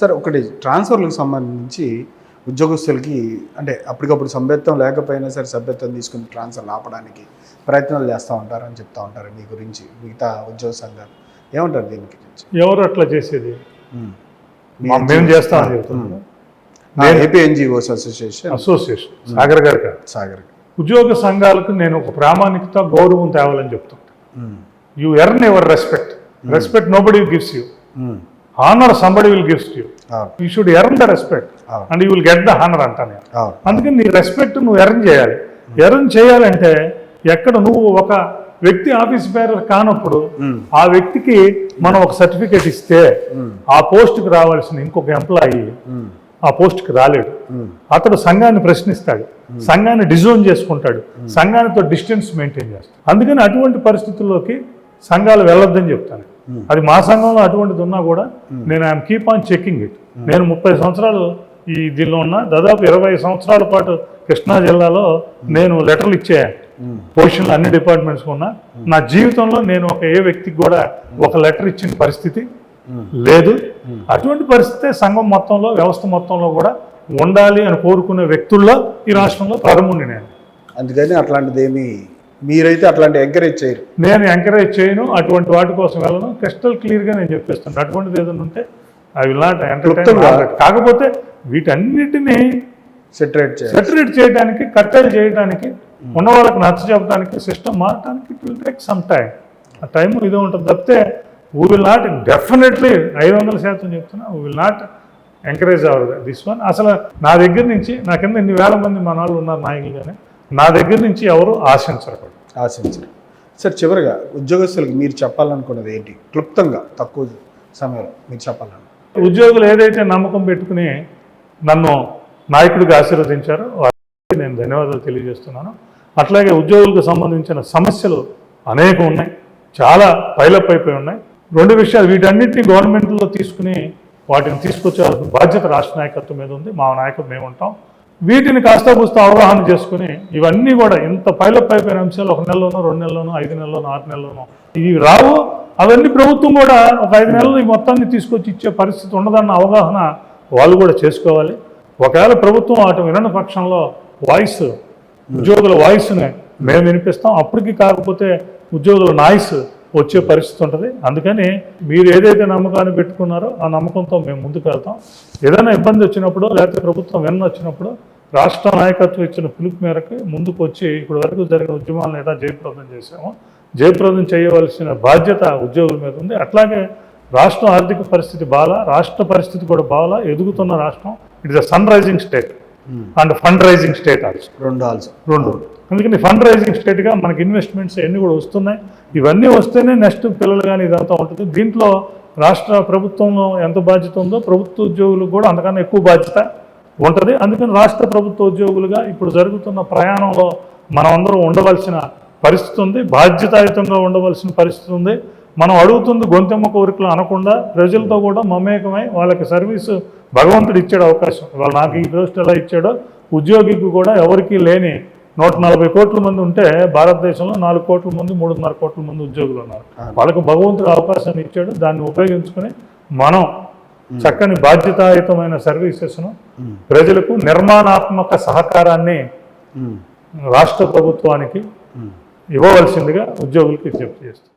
Sir ఒకటి ట్రాన్స్ఫర్లకు సంబంధించి ఉద్యోగస్తులకి అంటే అప్పటికప్పుడు సభ్యత్వం లేకపోయినా సరే సభ్యత్వం తీసుకుని ట్రాన్స్ఫర్ ఆపడానికి ప్రయత్నాలు చేస్తూ ఉంటారని చెప్తా ఉంటారు మీ గురించి మిగతా ఉద్యోగ సంఘాలు. ఏమంటారు దీని గురించి ఎవరు అట్లా చేసేది? మేము చేస్తామని చెప్తున్నాం. AP NGOs association. Association. Sagar garu Sagar. ఉద్యోగ సంఘాలకు నేను ఒక ప్రామాణికత గౌరవం తేవాలని చెప్తాను ఉమ్. You earn ever respect. Respect nobody gives you. Honour somebody will gives you you should earn the respect. And you will get the honour అంటాను అందుకని నీ రెస్పెక్ట్ నువ్వు ఎర్న్ చేయాలి. ఎర్న్ చేయాలంటే ఎక్కడ నువ్వు ఒక వ్యక్తి ఆఫీస్ బేరర్ కానప్పుడు. ఆ వ్యక్తికి మనం ఒక సర్టిఫికేట్ ఇస్తే. ఆ పోస్ట్కి రావాల్సిన ఇంకొక ఎంప్లాయీ. ఆ పోస్ట్కి రాలేడు. అతడు సంఘాన్ని ప్రశ్నిస్తాడు. సంఘాన్ని డిజోన్ చేసుకుంటాడు. సంఘానితో డిస్టెన్స్ మెయింటైన్ చేస్తాడు. అందుకని అటువంటి పరిస్థితుల్లోకి సంఘాలు వెళ్ళొద్దని చెప్తాను. అది మా సంఘంలో అటువంటిది ఉన్నా కూడా నేను I'm keep on checking it. నేను ముప్పై సంవత్సరాలు ఈ దీనిలో ఉన్నా దాదాపు ఇరవై సంవత్సరాల పాటు కృష్ణా జిల్లాలో నేను లెటర్లు ఇచ్చే పొజిషన్లు అన్ని డిపార్ట్మెంట్స్ ఉన్నా. నా జీవితంలో నేను ఒక ఏ వ్యక్తికి కూడా ఒక లెటర్ ఇచ్చిన పరిస్థితి లేదు. అటువంటి పరిస్థితే సంఘం మొత్తంలో వ్యవస్థ మొత్తంలో కూడా ఉండాలి అని కోరుకునే వ్యక్తుల్లో ఈ రాష్ట్రంలో ప్రారంభండి నేను. అందుకని అట్లాంటిదేమీ మీరైతే అట్లాంటి ఎంకరేజ్ చేయరు. నేను ఎంకరేజ్ చేయను అటువంటి వాటి కోసం వెళ్ళను. క్రిస్టల్ క్లియర్గా నేను చెప్పేస్తాను. అటువంటిది ఏదైనా ఉంటే ఐ విల్ నాట్. కాకపోతే వీటన్నిటిని సెటరేట్ సెటరేట్ చేయడానికి కట్టెలు చేయడానికి ఉన్న వాళ్ళకి నచ్చ చెప్పడానికి సిస్టమ్ మారడానికి it will take some time ఆ టైం ఇదే ఉంటుంది తప్పితే వీ విల్ నాట్ డెఫినెట్లీ ఐదు వందల శాతం చెప్తున్నా we will not encourage our this one అసలు నా దగ్గర నుంచి నా కింద ఇన్ని వేల మంది మన వాళ్ళు ఉన్నారు నాయకులు కానీ నా దగ్గర నుంచి ఎవరు ఆశించరు. ఆశించరు. సార్ చివరిగా ఉద్యోగస్తులకు మీరు చెప్పాలనుకున్నది ఏంటి? క్లుప్తంగా తక్కువ సమయంలో మీరు చెప్పాలను ఉద్యోగులు ఏదైతే నమ్మకం పెట్టుకుని నన్ను నాయకుడిగా ఆశీర్వదించారో నేను ధన్యవాదాలు తెలియజేస్తున్నాను. అట్లాగే ఉద్యోగులకు సంబంధించిన సమస్యలు అనేకం ఉన్నాయి. చాలా పైలప్ అయిపోయి ఉన్నాయి. రెండు విషయాలు వీటన్నిటిని గవర్నమెంట్లో తీసుకుని వాటిని తీసుకొచ్చాల్సిన బాధ్యత రాష్ట్ర నాయకత్వం మీద ఉంది. మా నాయకత్వం మేము ఉంటాం వీటిని కాస్త కూస్త అవగాహన చేసుకుని ఇవన్నీ కూడా ఇంత పైలప్ అయిపోయిన అంశాలు ఒక నెలలోనో రెండు నెలలోనో ఐదు నెలలోనో ఆరు నెలలోనో ఇవి రావు. అవన్నీ ప్రభుత్వం కూడా ఒక ఐదు నెలలు ఈ మొత్తాన్ని తీసుకొచ్చి ఇచ్చే పరిస్థితి ఉండదన్న అవగాహన వాళ్ళు కూడా చేసుకోవాలి. ఒకవేళ ప్రభుత్వం అటు వినని పక్షంలో వాయిస్ ఉద్యోగుల వాయిస్ని మేము వినిపిస్తాం. అప్పటికి కాకపోతే ఉద్యోగుల నాయిస్ వచ్చే పరిస్థితి ఉంటుంది. అందుకని మీరు ఏదైతే నమ్మకాన్ని పెట్టుకున్నారో ఆ నమ్మకంతో మేము ముందుకు వెళ్తాం. ఏదైనా ఇబ్బంది వచ్చినప్పుడు లేకపోతే ప్రభుత్వం వెన్న వచ్చినప్పుడు రాష్ట్ర నాయకత్వం ఇచ్చిన పిలుపు మేరకు ముందుకు వచ్చి ఇప్పటి వరకు జరిగిన ఉద్యమాలను ఎలా జయప్రదం చేశామో జయప్రదం చేయవలసిన బాధ్యత ఉద్యోగుల మీద ఉంది. అట్లాగే రాష్ట్రం ఆర్థిక పరిస్థితి బాగా రాష్ట్ర పరిస్థితి కూడా బాగా ఎదుగుతున్న రాష్ట్రం it is a sun rising state. And fund rising state also రెండు ఆల్సో రెండు. అందుకని ఫండ్ రైజింగ్ స్టేట్గా మనకి ఇన్వెస్ట్మెంట్స్ అన్నీ కూడా వస్తున్నాయి. ఇవన్నీ వస్తేనే నెక్స్ట్ పిల్లలు కానీ ఇదంతా ఉంటుంది. దీంట్లో రాష్ట్ర ప్రభుత్వంలో ఎంత బాధ్యత ఉందో ప్రభుత్వ ఉద్యోగులకు కూడా అంతకన్నా ఎక్కువ బాధ్యత ఉంటుంది. అందుకని రాష్ట్ర ప్రభుత్వ ఉద్యోగులుగా ఇప్పుడు జరుగుతున్న ప్రయాణంలో మనం అందరం ఉండవలసిన పరిస్థితి ఉంది. బాధ్యతాయుతంగా ఉండవలసిన పరిస్థితి ఉంది. మనం అడుగుతుంది గొంతెమ్మ కోరికలు అనకుండా ప్రజలతో కూడా మమేకమై వాళ్ళకి సర్వీసు భగవంతుడు ఇచ్చాడు అవకాశం. వాళ్ళు నాకు ఈ పోస్ట్ ఎలా ఇచ్చాడో ఉద్యోగికి కూడా ఎవరికీ లేని నూట నలభై కోట్ల మంది ఉంటే భారతదేశంలో నాలుగు కోట్ల మంది మూడున్నర కోట్ల మంది ఉద్యోగులు ఉన్నారు. వాళ్ళకు భగవంతుడు అవకాశాన్ని ఇచ్చాడు. దాన్ని ఉపయోగించుకొని మనం చక్కని బాధ్యతాయుతమైన సర్వీసెస్ను ప్రజలకు నిర్మాణాత్మక సహకారాన్ని రాష్ట్ర ప్రభుత్వానికి ఇవ్వవలసిందిగా ఉద్యోగులకు విజ్ఞప్తి చేస్తాం